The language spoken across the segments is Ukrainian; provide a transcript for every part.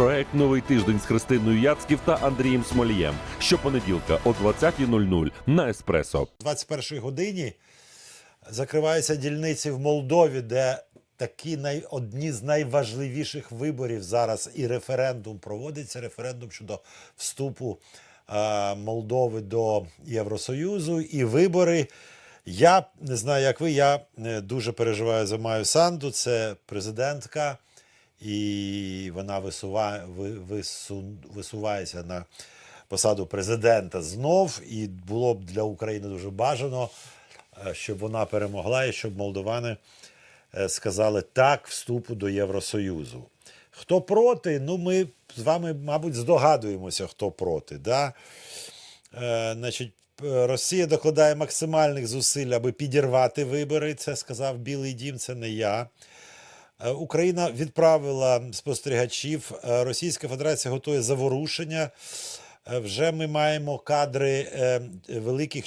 Проект Новий тиждень з Христиною Яцьків та Андрієм Смолієм. Щопонеділка о 20.00 на Еспресо. 21-й годині закриваються дільниці в Молдові, де такі най... одні з найважливіших виборів зараз і референдум проводиться. Референдум щодо вступу е, Молдови до Євросоюзу і вибори. Я не знаю, як ви. Я е, дуже переживаю за Маю Санду. Це президентка, і вона висуває, ви, висувається на посаду президента знов. І було б для України дуже бажано, е, щоб вона перемогла і щоб молдовани е, сказали так вступу до Євросоюзу. Хто проти? Ну, ми з вами, мабуть, здогадуємося, хто проти. Да? Е, значить, Росія докладає максимальних зусиль, аби підірвати вибори. Це сказав Білий Дім, це не я. Е, Україна відправила спостерігачів. Е, Російська Федерація готує заворушення. Е, Вже ми маємо кадри великих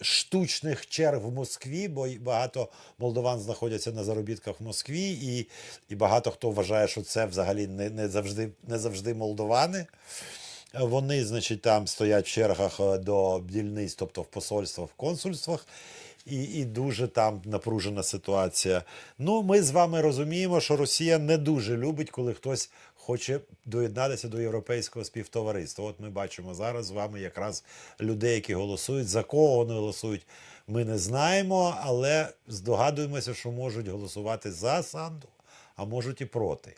штучних черг в Москві, бо багато молдован знаходяться на заробітках в Москві, і, і багато хто вважає, що це взагалі не, не, завжди, не завжди молдовани. Вони, значить, там стоять в чергах до дільниць, тобто в посольствах, в консульствах, і, і дуже там напружена ситуація. Ну, ми з вами розуміємо, що Росія не дуже любить, коли хтось хоче доєднатися до європейського співтовариства. От ми бачимо зараз з вами якраз людей, які голосують. За кого вони голосують, ми не знаємо, але здогадуємося, що можуть голосувати за Санду, а можуть і проти.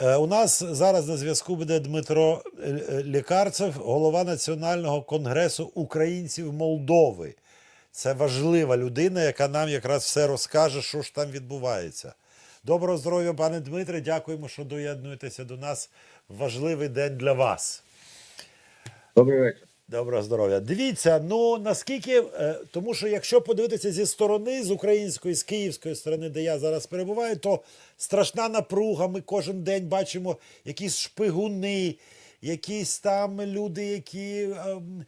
Е, У нас зараз на зв'язку буде Дмитро е, е, Лікарцев, голова Національного конгресу українців Молдови. Це важлива людина, яка нам якраз все розкаже, що ж там відбувається. Доброго здоров'я, пане Дмитре. Дякуємо, що доєднуєтеся до нас. Важливий день для вас. Добрий вечір. Доброго здоров'я. Дивіться, ну наскільки, е, тому що якщо подивитися зі сторони, з української, з київської сторони, де я зараз перебуваю, то страшна напруга. Ми кожен день бачимо якісь шпигуни, якісь там люди, які ем,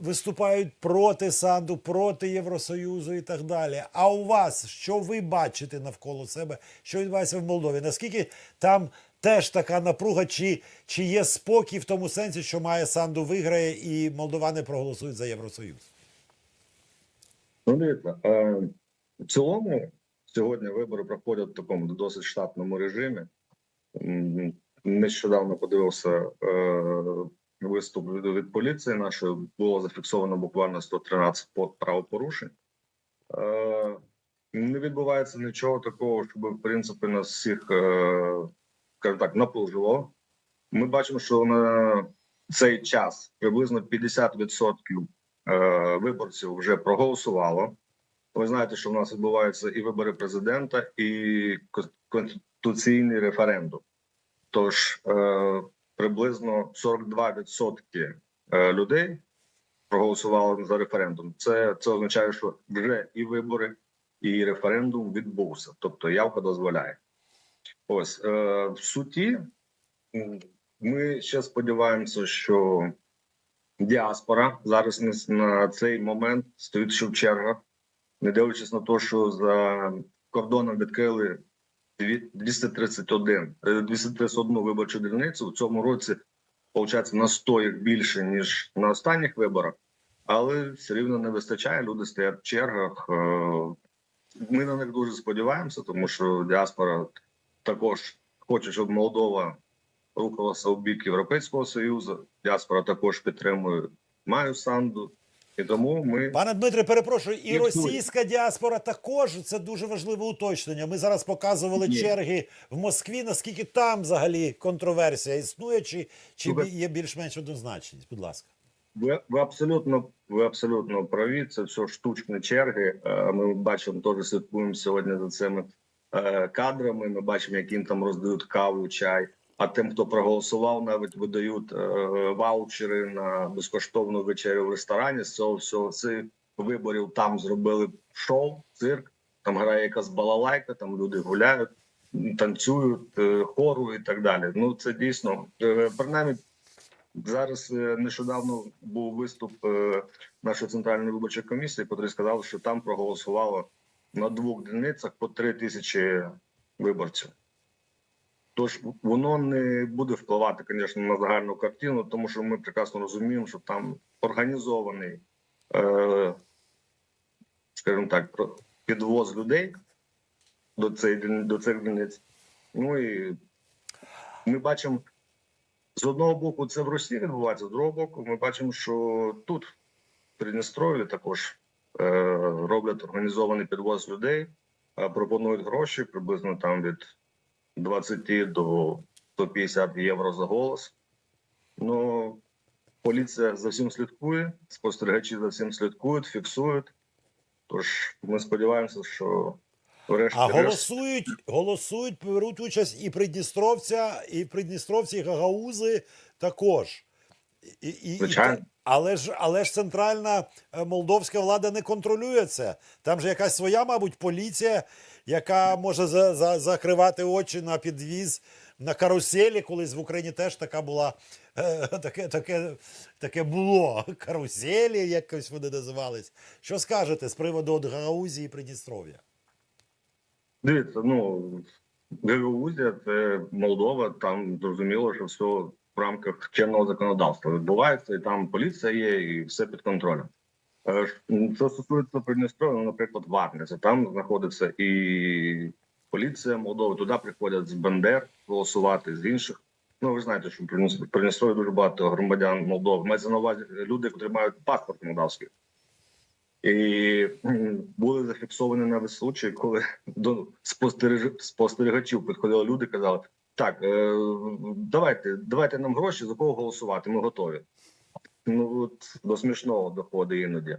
виступають проти Санду, проти Євросоюзу і так далі. А у вас що ви бачите навколо себе, що відбувається в Молдові? Наскільки там теж така напруга, чи, чи є спокій в тому сенсі, що має Санду виграє і молдовани проголосують за Євросоюз? Ну, дивіться, в цілому сьогодні вибори проходять в такому досить штатному режимі. Нещодавно подивився е, виступ від, поліції нашої. Було зафіксовано буквально 113 правопорушень. Е, не відбувається нічого такого, щоб в принципі нас всіх, е, скажімо так, напружувало. Ми бачимо, що на цей час приблизно 50% е, виборців вже проголосувало. Ви знаєте, що в нас відбуваються і вибори президента, і конституційний референдум. Тож приблизно 42% е, людей проголосували за референдум. Це, це означає, що вже і вибори, і референдум відбувся. Тобто явка дозволяє. Ось е, в суті, ми ще сподіваємося, що діаспора зараз на, цей момент стоїть ще в чергах, не дивлячись на те, що за кордоном відкрили 231, е, 231 виборчу дільницю. В цьому році, виходить, на 100 їх більше, ніж на останніх виборах, але все рівно не вистачає. Люди стоять в чергах. е, Ми на них дуже сподіваємося, тому що діаспора також хоче, щоб Молдова рухалася у бік Європейського Союзу. Діаспора також підтримує Маю Санду. І тому ми Пане Дмитре, перепрошую, і Існує. російська діаспора також це дуже важливе уточнення. Ми зараз показували Є. черги в Москві. Наскільки там взагалі контроверсія існує, чи, чи Слухай. є більш-менш однозначність? Будь ласка. Ви, ви абсолютно ви абсолютно праві. Це все штучні черги. Е, Ми бачимо, теж слідкуємо сьогодні за цими е, кадрами. Ми бачимо, як їм там роздають каву, чай. А тим, хто проголосував, навіть видають е, ваучери на безкоштовну вечерю в ресторані. З цього всього цих виборів там зробили шоу, цирк. Там грає якась балалайка, там люди гуляють, танцюють, е, хору і так далі. Ну це дійсно е, принаймні Зараз нещодавно був виступ нашої центральної виборчої комісії, котрий сказав, що там проголосувало на двох дільницях по три тисячі виборців. Тож воно не буде впливати, звісно, на загальну картину, тому що ми прекрасно розуміємо, що там організований, е, скажімо так, підвоз людей до, цих, до цих дільниць. Ну і ми бачимо, з одного боку, це в Росії відбувається, з другого боку, ми бачимо, що тут, в Придністров'ї, також е, роблять організований підвоз людей, пропонують гроші приблизно там від 20 до 150 євро за голос. Ну, поліція за всім слідкує, спостерігачі за всім слідкують, фіксують. Тож ми сподіваємося, що врешті А голосують, голосують, беруть участь і Придністровця, і Придністровці, і Гагаузи також. І, і, Звичайно. але ж але ж центральна е, молдовська влада не контролює це. Там же якась своя, мабуть, поліція, яка може за, за, закривати очі на підвіз на каруселі. Колись в Україні теж така була е, таке, таке, таке було. Каруселі, якось вони називались. Що скажете з приводу от Гагаузії і Придністров'я? Дивіться, ну Гагаузія це Молдова, там зрозуміло, що все в рамках чинного законодавства відбувається, і там поліція є, і все під контролем. Е, м, Це стосується Придністров'я, наприклад, Варниця. Там знаходиться і поліція Молдови. Туди приходять з Бендер голосувати, з інших. Ну, ви знаєте, що в Придністр- дуже багато громадян Молдови. Мається на увазі люди, які мають паспорт молдавський. І були зафіксовані навіть случаї, коли до спостерігачів підходили люди, казали: так, е, давайте, давайте нам гроші, за кого голосувати, ми готові. Ну от до смішного доходить іноді.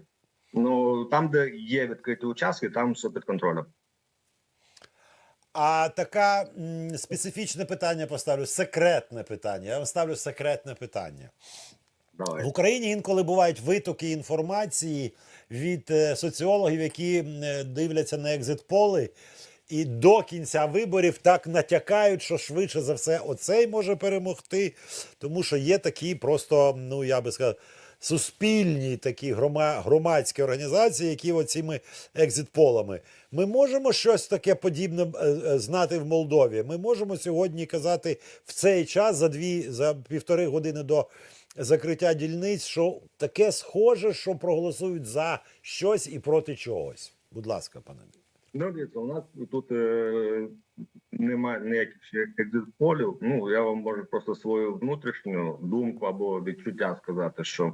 Ну там, де є відкриті участки, там все під контролем. А така м, специфічне питання поставлю, секретне питання. Я вам ставлю секретне питання. Давай. В Україні інколи бувають витоки інформації від е, соціологів, які е, дивляться на екзит-поли, і до кінця виборів так натякають, що швидше за все оцей може перемогти, тому що є такі просто, ну я би сказав, суспільні такі грома- громадські організації, які оціми екзит-полами. Ми можемо щось таке подібне е, е, знати в Молдові. Ми можемо сьогодні казати в цей час за дві за півтори години до закриття дільниць, що таке схоже, що проголосують за щось і проти чогось. Будь ласка, пане. Ну, дивіться, у нас тут е, немає ніяких ще екзит-полів. Ну я вам можу просто свою внутрішню думку або відчуття сказати, що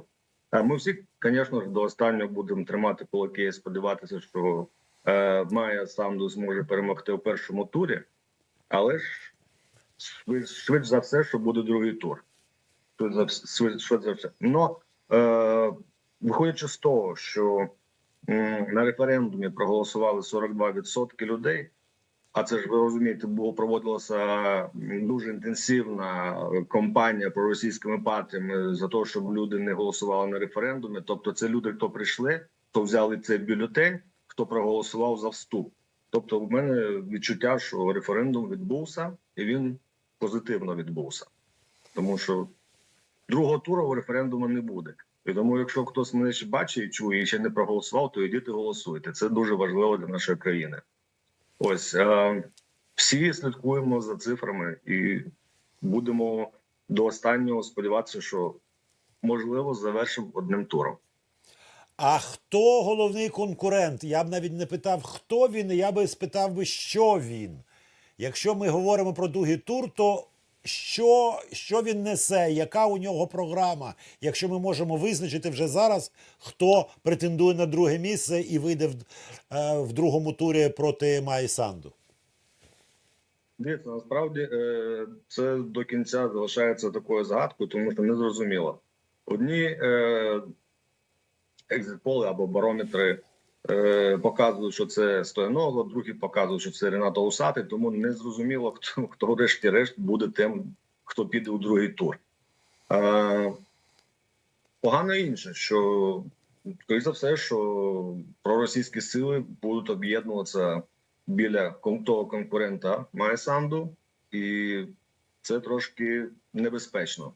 ми всі, звісно ж, до останнього будемо тримати кулаки і сподіватися, що е, Майя Санду зможе перемогти у першому турі, але ж швидше, за все, що буде другий тур. Швидше за все. Но е, виходячи з того, що на референдумі проголосували 42% людей. А це ж ви розумієте, було проводилася дуже інтенсивна кампанія проросійськими партіями за те, щоб люди не голосували на референдумі. Тобто, це люди, хто прийшли, хто взяли цей бюлетень, хто проголосував за вступ. Тобто, в мене відчуття, що референдум відбувся, і він позитивно відбувся, тому що другого туру референдуму не буде. І тому, якщо хтось мене ще бачить чує і ще не проголосував, то йдіть і голосуйте. Це дуже важливо для нашої країни. Ось е, всі слідкуємо за цифрами і будемо до останнього сподіватися, що можливо завершимо одним туром. А хто головний конкурент? Я б навіть не питав, хто він, я би спитав би, що він. Якщо ми говоримо про другий тур, то що, що він несе, яка у нього програма? Якщо ми можемо визначити вже зараз, хто претендує на друге місце і вийде в, е, в другому турі проти Майі Санду? Дивіться, насправді е, це до кінця залишається такою загадкою, тому що не зрозуміло. Одні е, екзитполи або барометри показують, що це Стоянова, другі показують, що це Ренато Усатий, тому не зрозуміло, хто, хто врешті-решт буде тим, хто піде у другий тур. Е, погано інше, що скоріше за все, що проросійські сили будуть об'єднуватися біля того конкурента Майсанду, і це трошки небезпечно.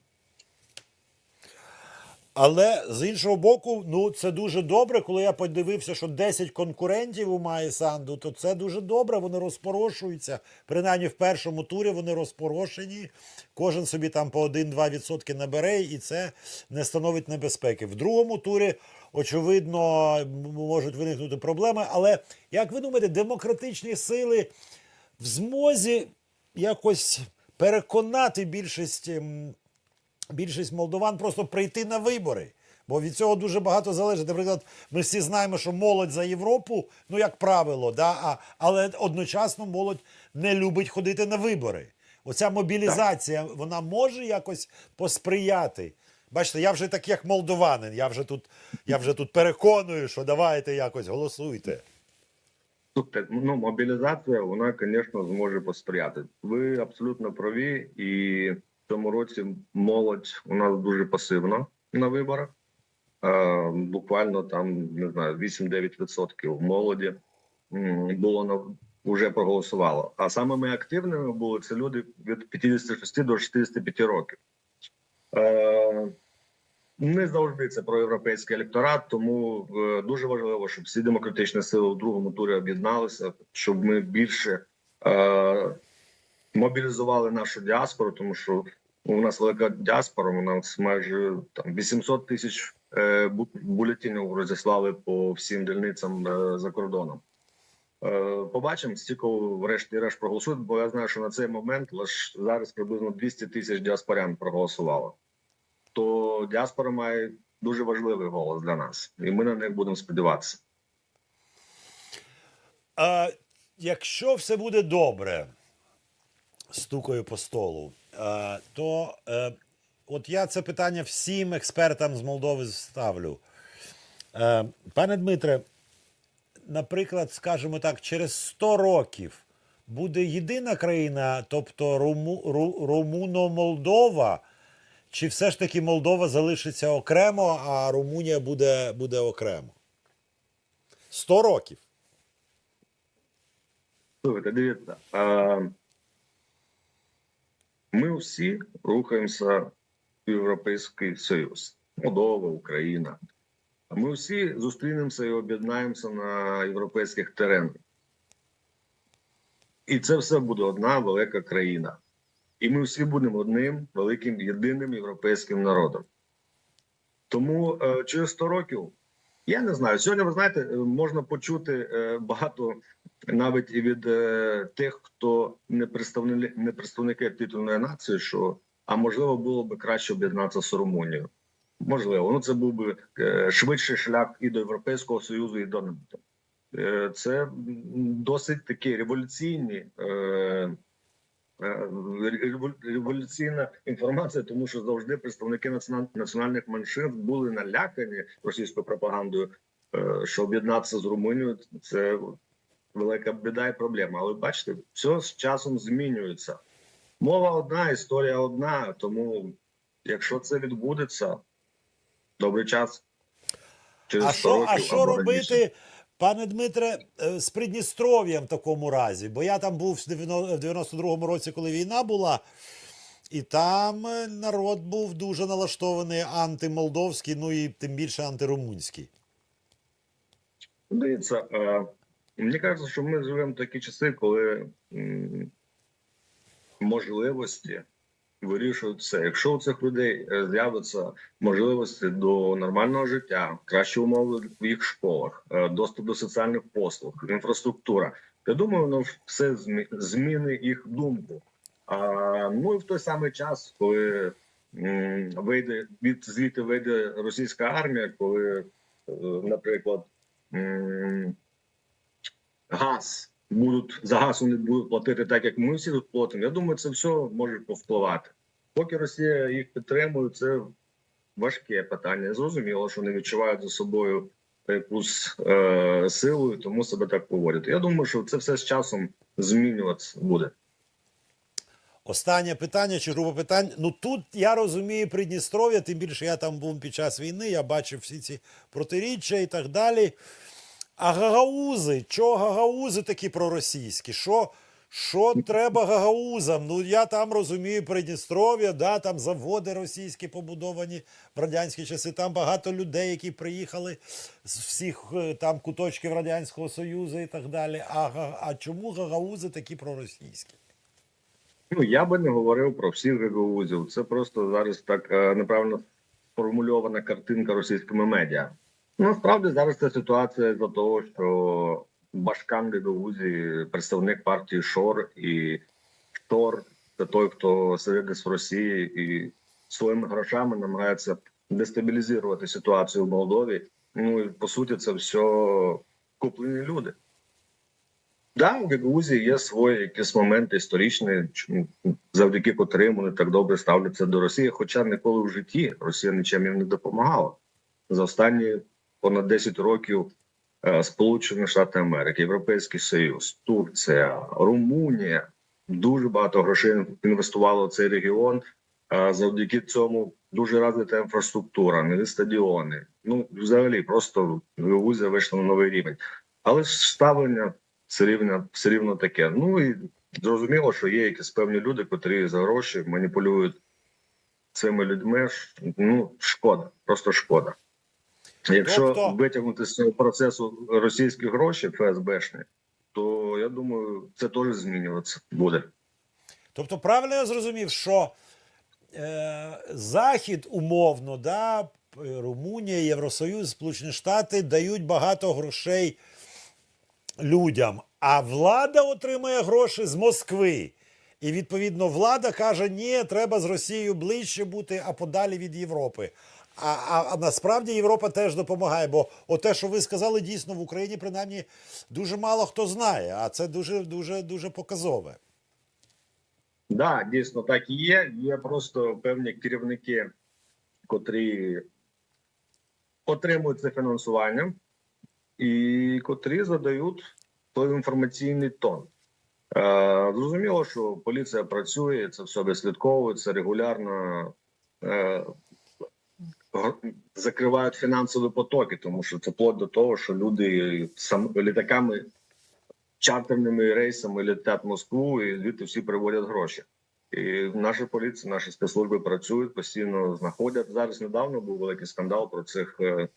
Але з іншого боку, ну це дуже добре. Коли я подивився, що 10 конкурентів у Майі Санду, то це дуже добре. Вони розпорошуються. Принаймні в першому турі вони розпорошені. Кожен собі там по 1-2% набере, і це не становить небезпеки. В другому турі, очевидно, можуть виникнути проблеми. Але як ви думаєте, демократичні сили в змозі якось переконати більшість. Більшість молдован просто прийти на вибори. Бо від цього дуже багато залежить. Наприклад, ми всі знаємо, що молодь за Європу, ну як правило, да, а, але одночасно молодь не любить ходити на вибори. Оця мобілізація, вона може якось посприяти. Бачите, я вже так як молдованин, я вже тут, я вже тут переконую, що давайте якось голосуйте. Слухайте, ну мобілізація, вона, звісно, зможе посприяти. Ви абсолютно праві, і цьому році молодь у нас дуже пасивна на виборах. Е, буквально там не знаю, 8-9% молоді було на вже проголосувало. А самими активними були це люди від 56 до 65 років. Е, не завжди це про європейський електорат, тому е, дуже важливо, щоб всі демократичні сили в другому турі об'єдналися, щоб ми більше мобілізували нашу діаспору, тому що у нас велика діаспора. У нас майже там 800 тисяч е, бюлетенів розіслали по всім дільницям е, за кордоном. Е, Побачимо, стільки врешті-решт проголосують, бо я знаю, що на цей момент лише зараз приблизно 200 тисяч діаспорян проголосувало то діаспора має дуже важливий голос для нас, і ми на них будемо сподіватися. А, якщо все буде добре, стукаю по столу, то е, от я це питання всім експертам з Молдови ставлю. Е, пане Дмитре, наприклад, скажімо так, через 100 років буде єдина країна, тобто Руму, Ру, Румуно-Молдова, чи все ж таки Молдова залишиться окремо, а Румунія буде, буде окремо? 100 років. Слухайте, дивіться, е, ми всі рухаємося в Європейський Союз, Молдова, Україна. А Ми всі зустрінемося і об'єднаємося на європейських теренах. І це все буде одна велика країна. І ми всі будемо одним великим єдиним європейським народом. Тому е, через 100 років я не знаю. Сьогодні ви знаєте, е, можна почути е, багато навіть і від е, тих, хто не представники, не представники титульної нації, що а можливо було б краще об'єднатися з Румунією. Можливо, ну це був би швидший шлях і до Європейського Союзу, і до НАТО. Це досить такі революційні. Е, революційна інформація, тому що завжди представники національних меншин були налякані російською пропагандою, е, що об'єднатися з Румунією це велика біда і проблема. Але бачите, все з часом змінюється. Мова одна, історія одна. Тому, якщо це відбудеться, добрий час. Через А 100 що, а що робити, пане Дмитре, е, з Придністров'ям в такому разі? Бо я там був в 92-му році, коли війна була, і там е, народ був дуже налаштований антимолдовський, ну і тим більше антирумунський. Дивіться, е, мені кажеться, що ми живемо в такі часи, коли можливості вирішують все. Якщо у цих людей е, з'являться можливості до нормального життя, кращі умови в їх школах, е, доступ до соціальних послуг, інфраструктура, я думаю, воно все змі- змінить їх думку. А, ну і в той самий час, коли вийде від звідти вийде російська армія, коли, е, наприклад, газ будуть за газ вони будуть платити так, як ми всі тут платимо. Я думаю, це все може повпливати. Поки Росія їх підтримує, це важке питання. Зрозуміло, що вони відчувають за собою якусь е, силу, тому себе так поводять. Я думаю, що це все з часом змінюватися буде. Останнє питання чи група питань. Ну тут я розумію Придністров'я, тим більше я там був під час війни, я бачив всі ці протиріччя і так далі. А гагаузи, чого гагаузи такі проросійські? Що, Що треба гагаузам? Ну я там розумію Придністров'я, да, там заводи російські побудовані в радянські часи. Там багато людей, які приїхали з всіх е, там куточків Радянського Союзу і так далі. А, а чому гагаузи такі проросійські? Ну я би не говорив про всіх гагаузів. Це просто зараз так е, неправильно сформульована картинка російськими медіа. Ну, Насправді зараз ця ситуація за того, що Башкан Гагаузі представник партії Шор і Штор це той, хто сидить в Росії і своїми грошами намагається дестабілізувати ситуацію в Молдові. Ну і по суті, це все куплені люди. Да, в Гагаузі є свої якісь моменти історичні, завдяки котрим вони так добре ставляться до Росії. Хоча ніколи в житті Росія нічим їм не допомагала. За останні понад 10 років е, Сполучені Штати Америки, Європейський Союз, Турція, Румунія дуже багато грошей інвестувало в цей регіон. Е, Завдяки цьому дуже розвита інфраструктура, нові стадіони. Ну, взагалі, просто Гагаузія вийшла на новий рівень. Але ж ставлення все рівно, все рівно таке. Ну і зрозуміло, що є якісь певні люди, котрі за гроші маніпулюють цими людьми. Ну, шкода, просто шкода. Якщо Тобто- витягнути з цього процесу російські гроші ФСБшні, то я думаю, це теж змінюватися буде. Тобто, правильно я зрозумів, що е, Захід умовно, да, Румунія, Євросоюз, Сполучені Штати дають багато грошей людям, а влада отримує гроші з Москви. І відповідно влада каже: ні, треба з Росією ближче бути, а подалі від Європи. А, а, а насправді Європа теж допомагає, бо те, що ви сказали, дійсно в Україні принаймні дуже мало хто знає, а це дуже дуже дуже показове. Да, дійсно так і є. Є просто певні керівники, котрі отримують це фінансування, і котрі задають той інформаційний тон. Е, зрозуміло, що поліція працює, це все відслідковується регулярно. Е, закривають фінансові потоки, тому що це плод до того, що люди сам літаками чартерними рейсами летять в Москву і звідти всі приводять гроші. І наша поліція, наші спецслужби працюють, постійно знаходять. Зараз недавно був великий скандал про цих, е,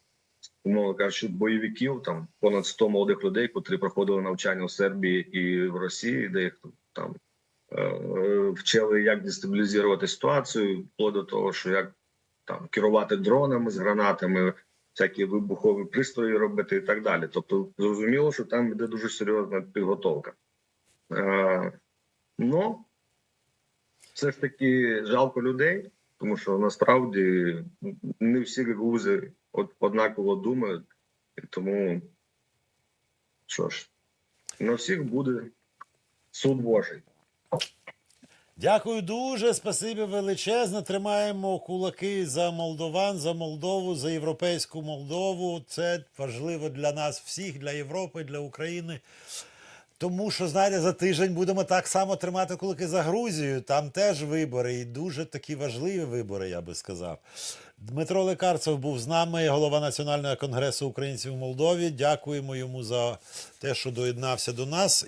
умовно кажучи, бойовиків. Там понад 100 молодих людей, котрі проходили навчання в Сербії і в Росії, де їх там е, е, вчили, як дестабілізувати ситуацію, вплоть до того, що як там керувати дронами з гранатами, всякі вибухові пристрої робити і так далі. Тобто, зрозуміло, що там йде дуже серйозна підготовка. Е, ну, все ж таки жалко людей, тому що насправді не всі от однаково думають, і тому що ж, на всіх буде суд Божий. Дякую дуже, спасибі величезне. Тримаємо кулаки за молдован, за Молдову, за європейську Молдову. Це важливо для нас всіх, для Європи, для України. Тому що, знаєте, за тиждень будемо так само тримати кулаки за Грузію. Там теж вибори, і дуже такі важливі вибори, я би сказав. Дмитро Лекарцев був з нами, голова Національного конгресу українців у Молдові. Дякуємо йому за те, що доєднався до нас.